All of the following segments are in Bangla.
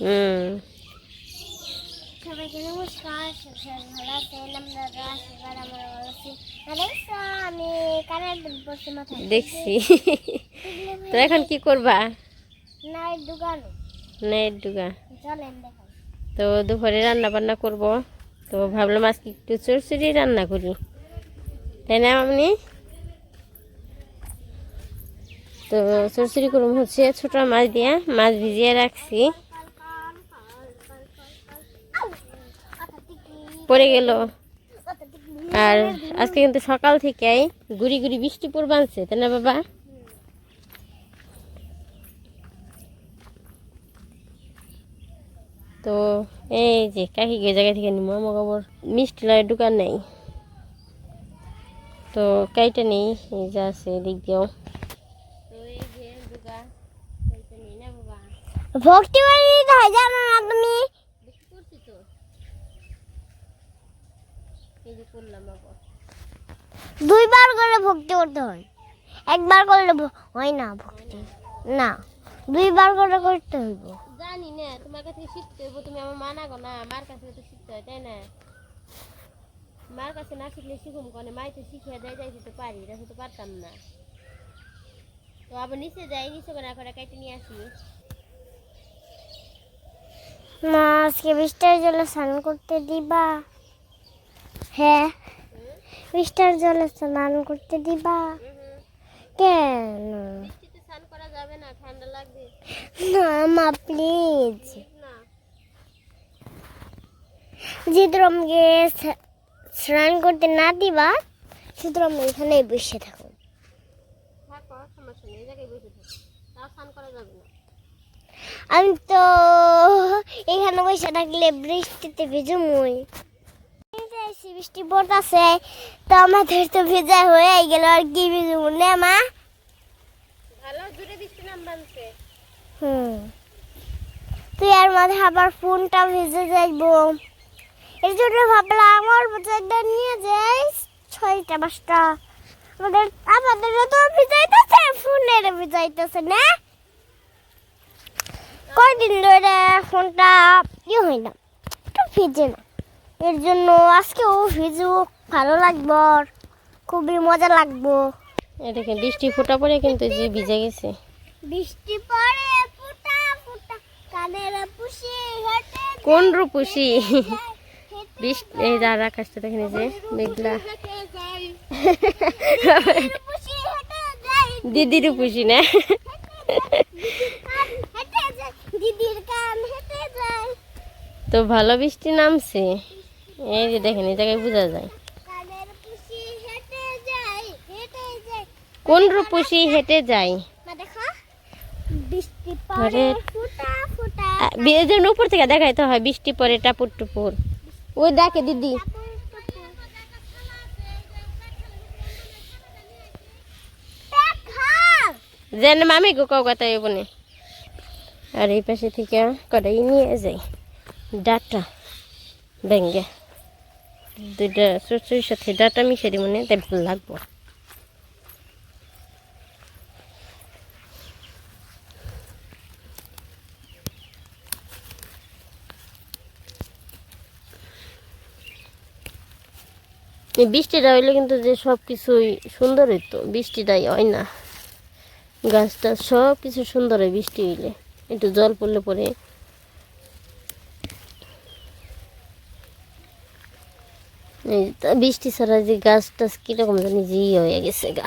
হুম সবাইকে নমস্কার ভালো আছেন আমরা আশীর্বাদ আমরা ভালো আছি দেখছ। আমি কানের দুল বসি দেখছি তো এখন কি করবা? নাই দোকানে নেট ডুগা চলেন দেখাই। তো দুপুরে রান্না বান্না করব। তো ভাবলাম আজকে একটু চরচড়ি রান্না করি। তাই না আপনি তো চরচড়ি করুম হচ্ছে ছোটো মাছ দিয়া, মাছ ভিজিয়ে রাখছি। পড়ে গেল। আর আজকে কিন্তু সকাল থেকেই গুড়ি গুড়ি বৃষ্টি পড়বে আনছে তাই না বাবা? তো এই যে কাকি গে জায়গা থেকে নিমো আমার মিষ্টি লাইয়ের দোকান নেই। তো কাইটা নেই, এই যে আছে এদিক দিয়েও তো এই যে দুগা কাইটা নেই না বাবা ভক্তি বাড়ি দিতে জানো না তুমি? দুইবার করে ভক্তি করতে হয়। একবার করলে হয় না ভক্তি না, দুইবার করে করতে হইব। জানি না, তোমার কাছে শিখতে হইব, তুমি আমার মানা গো না, মার কাছে তো শিখতে হয়, তাই না? মার কাছে না শিখলে শিখুম কনে, মাই তো শিখিয়ে দেয়, যাইতে তো পারি, এটা তো পারতাম না। তো আবার নিচে যাই, নিচে করে কাইতে নিয়ে আসি। মা আজকে বৃষ্টির জলে স্নান করতে দিবা? হ্যাঁ? বৃষ্টির জলে স্নান করতে দিবা? কেন? স্নান করা যাবে না ঠান্ডা লাগবে। না মা প্লিজ। না যেহেতু আমাকে স্নান করতে না দিবা শুধু আমি এখানেই বসে থাকো সমস্যা নেই এই জায়গায় বসে থাকো তাও স্নান করা যাবে না আমি তো এখানে বসে থাকলে বৃষ্টিতে ভিজুমই বৃষ্টি পড়তেছে তো আমাদের তো ভেজা হয়ে গেল আর কি ভিজুম না মা। ভালো জোরে বৃষ্টি নাম হুম। তুই আর মাঝে আবার ফোনটা ভিজে যাইব। এর জন্য ভাবলাম আমার বাজারটা নিয়ে যাই ছয়টা পাঁচটা। আমাদের আমাদের তো ভিজাইতেছে ফোনের ভিজাইতেছে না? কয়দিন ধরে ফোনটা ইয়ে হয় না একটু ভিজে না। এর জন্য আজকেও ভিজুক ভালো লাগবো খুবই মজা লাগবো। দেখেন বৃষ্টি ফোটা পড়ে কিন্তু যে ভিজে গেছে। বৃষ্টি পড়ে ফুটা ফুটা কানের পুষি হেঁটে কোন রূপসী? বৃষ্টি এই যার আকাশটা দেখেন এই যে মেঘলা। দিদির পুষি না? দিদির কান হেঁটে যাই তো ভালো বৃষ্টি নামছে। এই যে দেখেন এই জায়গায় বোঝা যায়। কোন রূপসী হেঁটে যায়? দেখো। জন্য উপর থেকে দেখাইতে হয় বৃষ্টি পরে টাপুর টুপুর। ওই ডাকে দিদি। যেন মামি গো কাউ কথা বনে। আর এই পাশে থেকে কটাই নিয়ে যাই। ডাটা ব্যাঙ্গে। দুইটা চুচুর সাথে ডাটা মিশে দিব মনে তাই ভালো লাগবো। বৃষ্টিটা হইলে কিন্তু যে সব কিছুই সুন্দর হইতো। বৃষ্টিটাই হয় না। গাছটা সব কিছু সুন্দর হয় বৃষ্টি হইলে। একটু জল পড়লে পরে বৃষ্টি ছাড়া যে গাছ টাছ কীরকম জানি ইয়ে হয়ে গেছে গা।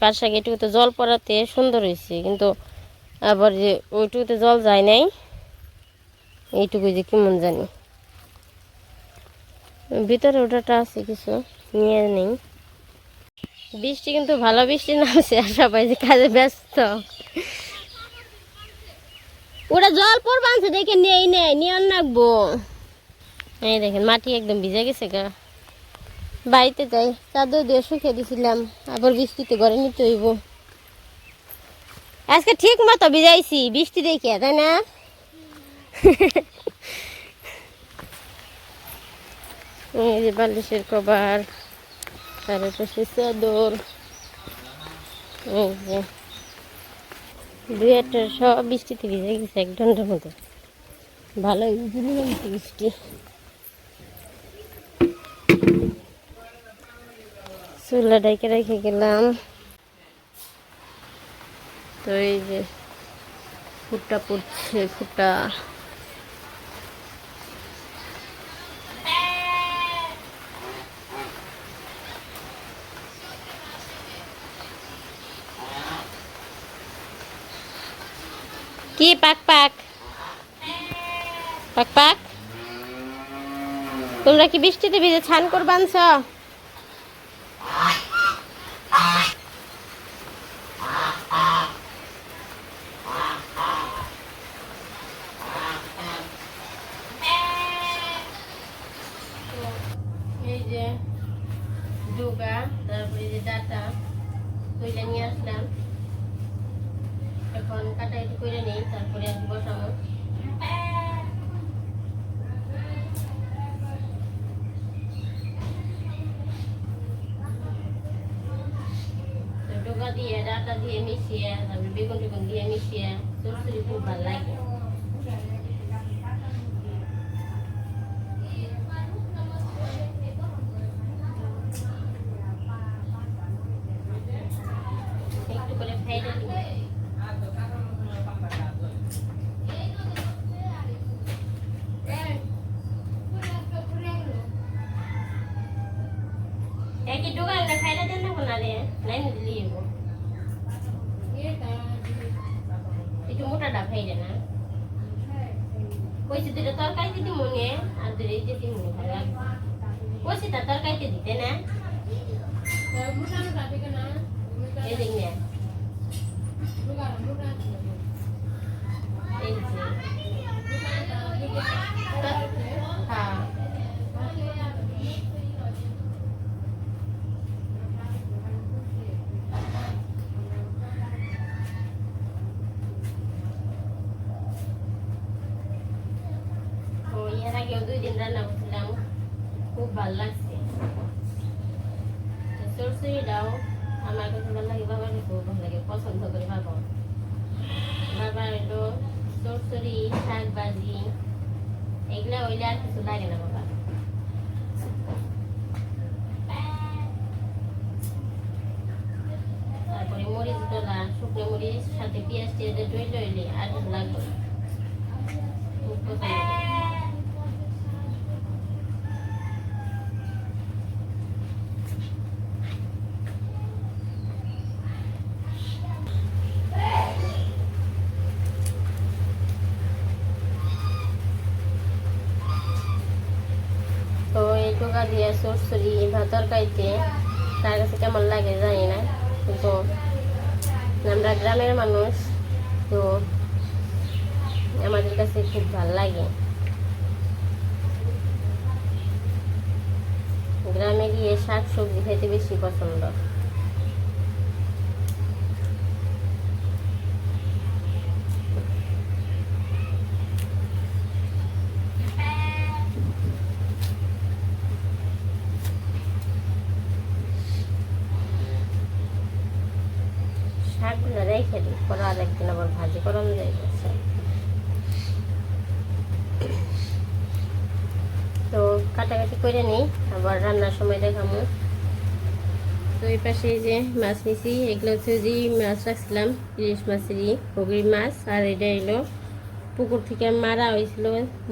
পাট শাক এটুকুতে জল পড়াতে সুন্দর হয়েছে, কিন্তু আবার যে ওইটুকুতে জল যায় নাই এইটুকু যে কেমন জানি। ভিতরে ওটাটা আছে কিছু, নিয়ে নেই। বৃষ্টি কিন্তু ভালো বৃষ্টি নামছে, আর সবাই যে কাজে ব্যস্ত। ওটা জল পড়বা আনছে দেখে নেই নেই নিয়ে রাখব এই দেখেন, মাটি একদম ভিজে গেছে গা। বাড়িতে যাই, চাদর দিয়ে শুকিয়ে দিছিলাম, আবার বৃষ্টিতে ঘরে নিতে হইব। আজকে ঠিক মতো ভিজাইছি, বৃষ্টি দেখে, তাই না? এই যে বালিশের কভার তার পাশে চাদর এই দুই একটা সব বৃষ্টিতে ভিজে গেছে, এক ঘণ্টার মতো। গেছে বৃষ্টি। চুলা ডাইকে রেখে গেলাম। তো এই যে ফুটটা পড়ছে ফুটা কি পাক পাক? পাক পাক? তোমরা কি বৃষ্টিতে ভিজে ছান করবানছ এই যে ডোগা তারপরে এই যে ডাটা কইলা নিয়ে আসলাম এখন কাটাকাটি করে নেই, তারপরে বসাবো। ডোকা দিয়ে, ডাটা দিয়ে মিশিয়ে, তারপরে বেগুন টেগুন দিয়ে মিশিয়ে চচ্চড়ি খুব ভালো লাগে একটু করে ফেটে দিব একই দোকানটা খাইলে দেন না না রে লাইন দিলি যাব একটু মোটাটা খাইলে না কইছি দুটো তরকারিতে দিব মনে আর দুটো এই যে দিব ভালো লাগবে কইছি তা তরকারিতে দিতে না এই দেখ না এই যে হ্যাঁ ও এর আগেও দুই দিন রান্না করছিলাম খুব ভালো লাগছে সরষেটাও আমার লাগে বাবার খুব লাগে পছন্দ করে বাবা বাবার হলো শাক ভাজি এগুলা হইলে আর কিছু লাগে না বাবা তারপরে মরিচ ডলা শুকনো মরিচ, সাথে পেঁয়াজ টেয়াজ ডইল হইলে আর কিছু লাগবে না খুব পছন্দ করে। তো এই টোকা দিয়ে সরসরি বা তরকারিতে তার কাছে কেমন লাগে জানি না। কিন্তু আমরা গ্রামের মানুষ, তো আমাদের কাছে খুব ভালো লাগে। গ্রামে গিয়ে শাক সবজি খেতে বেশি পছন্দ শাকগুলো রেখে দিই পরে আর একদিন আবার ভাজি করানো বলছে। তো কাটাকাটি করে নিই, আবার রান্নার সময় দেখামো তো পাশে যে মাছ নিছি, এগুলো হচ্ছে যে মাছ রাখছিলাম, ইলিশ মাছেরই পুকুরি মাছ, আর এটা এলো পুকুর থেকে মারা হয়েছিল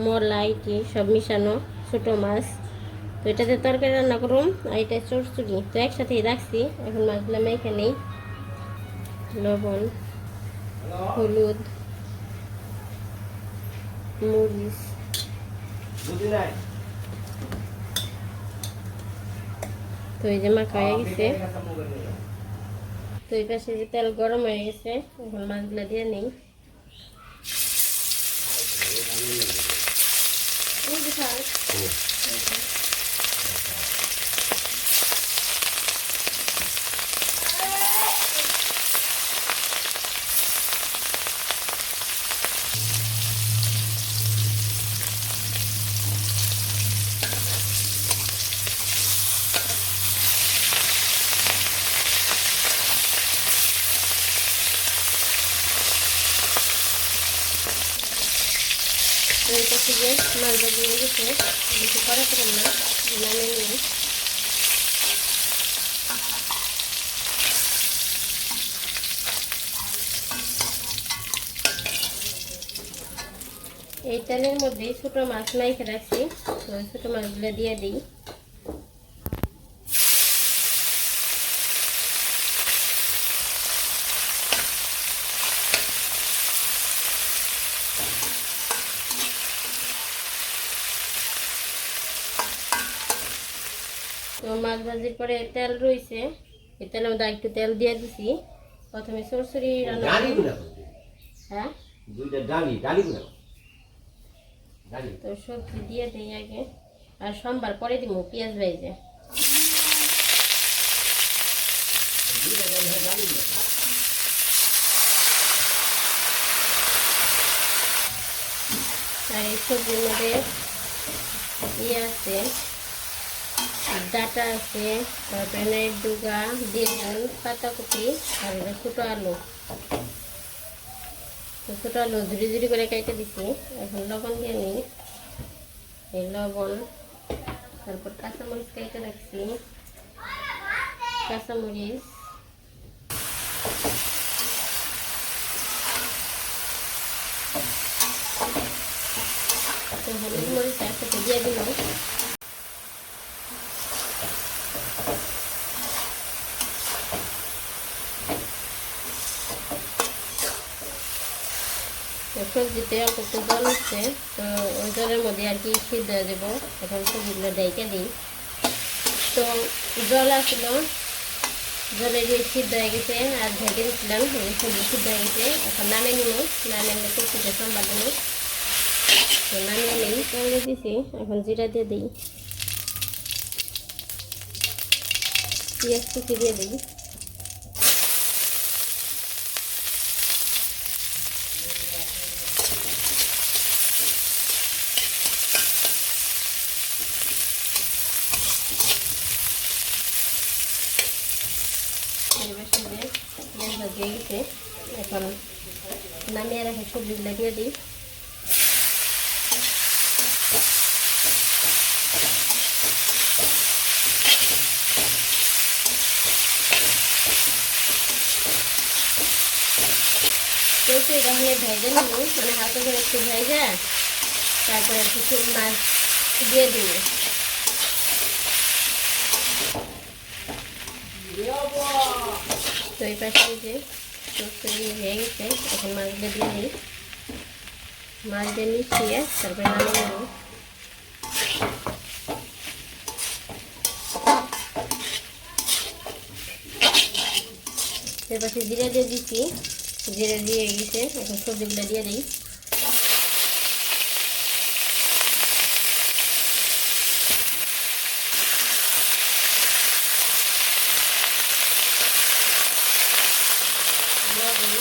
মরলা, ইটি সব মিশানো ছোট মাছ। তো এটাতে তরকারি রান্না করুম, আর এটা চড়চুড়ি তো একসাথেই রাখছি, এখন মাছগুলো মেখে নেই। লবণ। হলুদ মরিচ। তো এই যে মাখা হয়ে গেছে। তো এই পাশে যে তেল গরম হয়ে গেছে এখন মাছগুলো দিয়ে নেই। এই যে যে নামিয়ে নিই এই তেলের মধ্যে ছোট মাছ মাইকে রাখছি। তো ছোট মাছগুলো দিয়ে দিই। মাছ ভাজির পরে তেল রয়েছে এই তেলের মধ্যে একটু তেল দিয়ে দিছি। প্রথমে সরসরি রান্না হ্যাঁ? দুইটা ডালি ডালি তো সবজি দিয়ে দিই আগে। আর সোমবার পরে দিব পেঁয়াজ ভাইজে। হয় আর এই সবজির মধ্যে ইয়ে আছে। ডাটা আছে, তারপরে ডুগা বেগুন, পাতাকপি, আর ছোটো আলু। ছোটো আলু ঝুড়ি ঝুড়ি করে কেটে দিছি। এখন লবণ দিয়ে নিই। এই লবণ, তারপর কাঁচামরিচ কেটে রাখছি। কাঁচামরিচ। হলুদ মরিচ একসাথে দিয়ে দিলাম। সবজিতে অল্প একটু জল উঠছে তো ওই জলের মধ্যে আর কি সিদ্ধ হয়ে এখন সবজিগুলো ডেকে দিই। তো জল আসলো। জলে দিয়ে সিদ্ধ হয়ে গেছে আর ঢেকে দিচ্ছিলাম সবজি সিদ্ধ হয়ে গেছে। এখন নামিয়ে নিব। নামিয়ে নিলে কুচিতে সোমবার দেবো তো নামিয়ে নিই করে দিছি। এখন জিরা দিয়ে দিই। পেঁয়াজ কুচি দিয়ে দিই এবার সঙ্গে পেঁয়াজ ভাজিয়ে গেছে এখন নামিয়ে রাখা সবজিগুলো দিয়ে দিই তো এখানে ভেজে নেব মানে হাতে করে একটু ভেজে তারপরে কিছু মাছ দিয়ে দিব তো এই পাশে যে তরকারি হয়ে গেছে এখন মাছগুলো দিয়ে দিই মাছ দিয়ে মিশিয়ে তারপরে নামিয়ে নেব এর পাশে জিরে দিয়ে দিচ্ছি জিরে দিয়ে গেছে এখন সবজিগুলো দিয়ে দিই। লবণ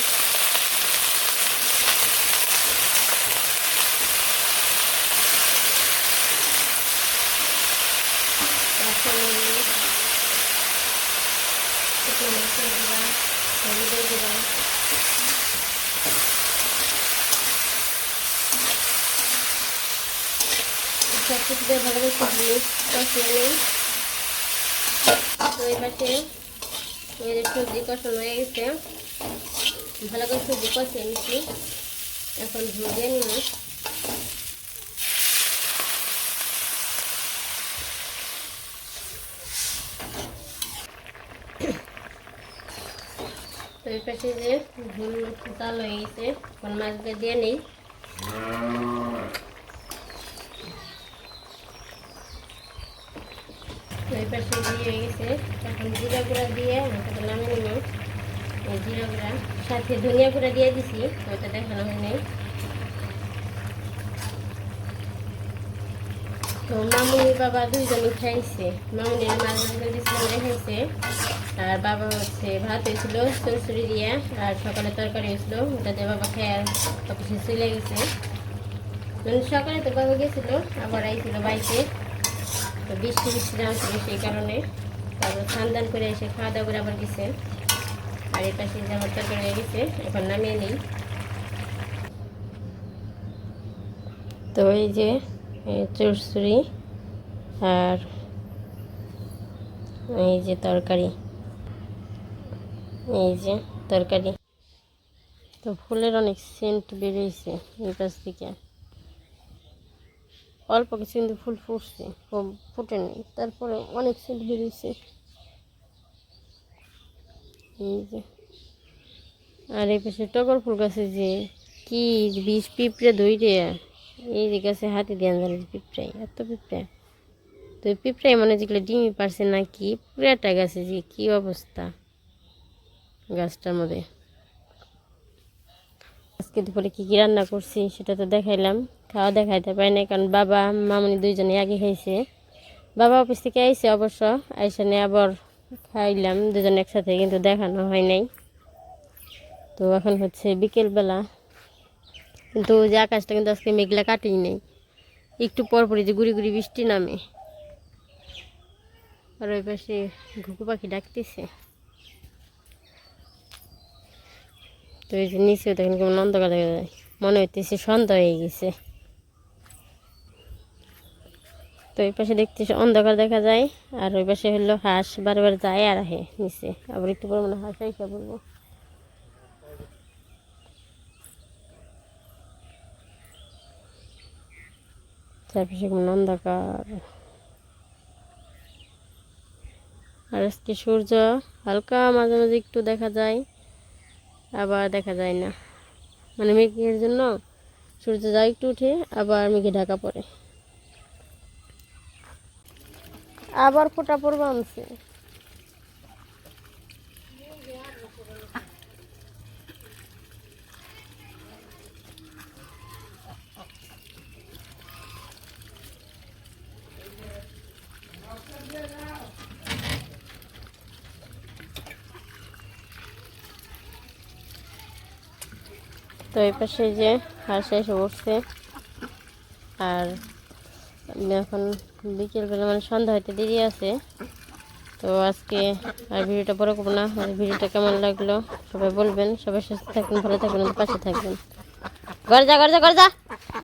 কাঁচামরিচ সব কিছু ভালো করে সবজি কষানো হয়ে গেছে ভালো করে সবজি কষিয়ে নিচ্ছি এখন ঝুল দিয়ে পাশে যে ঝুল জাল হয়ে গেছে এখন মাছটা দিয়ে নিই। দিয়ে গেছে। এখন জিরা গুঁড়া দিয়ে ওটাকে নামিয়ে নিব। এই জিরা গুঁড়া, সাথে ধনিয়া গুঁড়া দিয়ে দিছি ওইটা দেখানো হয়নি মামুনি বাবা দুইজনই খাইছে। মামুনির মাছ রেখেছে আর বাবা হচ্ছে ভাত হয়েছিল চরচুরি দিয়ে, আর সকালে তরকারি হয়েছিল ওটা দিয়ে বাবা খেয়ে অফিসে চলে গেছে। মানে সকালে তো বাবা গেছিল, আবার আইছিল বাইকে তো বৃষ্টি বৃষ্টি নামছিল সেই কারণে। তারপর খানদান করে এসে খাওয়া দাওয়া করে আবার গেছে। আর এই পাশে আমার তরকারি হয়ে গেছে, এখন নামিয়ে নিই। তো এই যে, এই চুরচুরি আর এই যে তরকারি। এই যে তরকারি। তো ফুলের অনেক সেন্ট বেরিয়েছে এই পাশ থেকে। অল্প কিছু কিন্তু ফুল ফুটছে ফুটেনি। তারপরে অনেক সেন্ট বেরিয়েছে। এই যে। আর এই পাশে টগর ফুল গাছে যে, কি বিষ পিঁপড়ে ধইরে। এই যে গাছে হাতি দিয়ে জানি পিঁপড়াই, এত পিঁপড়া। তো পিঁপড়াই মানে যেগুলো ডিমি পারছে না কি পুরাটা গাছে যে কি অবস্থা। গাছটার মধ্যে। আজকে দুপুরে কী কী রান্না করছি সেটা তো দেখাইলাম। খাওয়া দেখাইতে পারি না কারণ বাবা, মামনি দুইজনে আগে খাইছে। বাবা অফিস থেকে আইসে অবশ্য, আইসা নিয়ে আবার খাইলাম দুজন একসাথে, কিন্তু দেখানো হয় নাই। তো এখন হচ্ছে বিকেলবেলা। কিন্তু যে আকাশটা কিন্তু আজকে মেঘলা কাটেই নেই। একটু পর পরই যে গুড়ি গুড়ি বৃষ্টি নামে। আর ওই পাশে ঘুঘু পাখি ডাকতেছে। তো এই যে নিচেও দেখেন কেমন অন্ধকার দেখা যায়। মনে হইতেছে সন্ধ্যা হয়ে গেছে। তো এই পাশে দেখতেছি অন্ধকার দেখা যায়, আর ওই পাশে হলো হাঁস বারবার যায় আর আহে নিচে। আবার একটু পর মনে হাঁস আইসা বলব চারপাশে কেমন অন্ধকার। আর আজকে সূর্য হালকা মাঝে মাঝে একটু দেখা যায়। আবার দেখা যায় না। মানে মেঘের জন্য সূর্য যা একটু উঠে, আবার মেঘে ঢাকা পড়ে। আবার ফোটা পড়বে আনছে এই পাশে যে হাঁস এসে বসছে আর এখন বিকেলবেলা মানে সন্ধ্যা হইতে দেরি আছে। তো আজকে আর ভিডিওটা বড় করব না। আর ভিডিওটা কেমন লাগল সবাই বলবেন। সবাই সুস্থ থাকবেন, ভালো থাকবেন পাশে থাকবেন। গরজা গরজা গরজা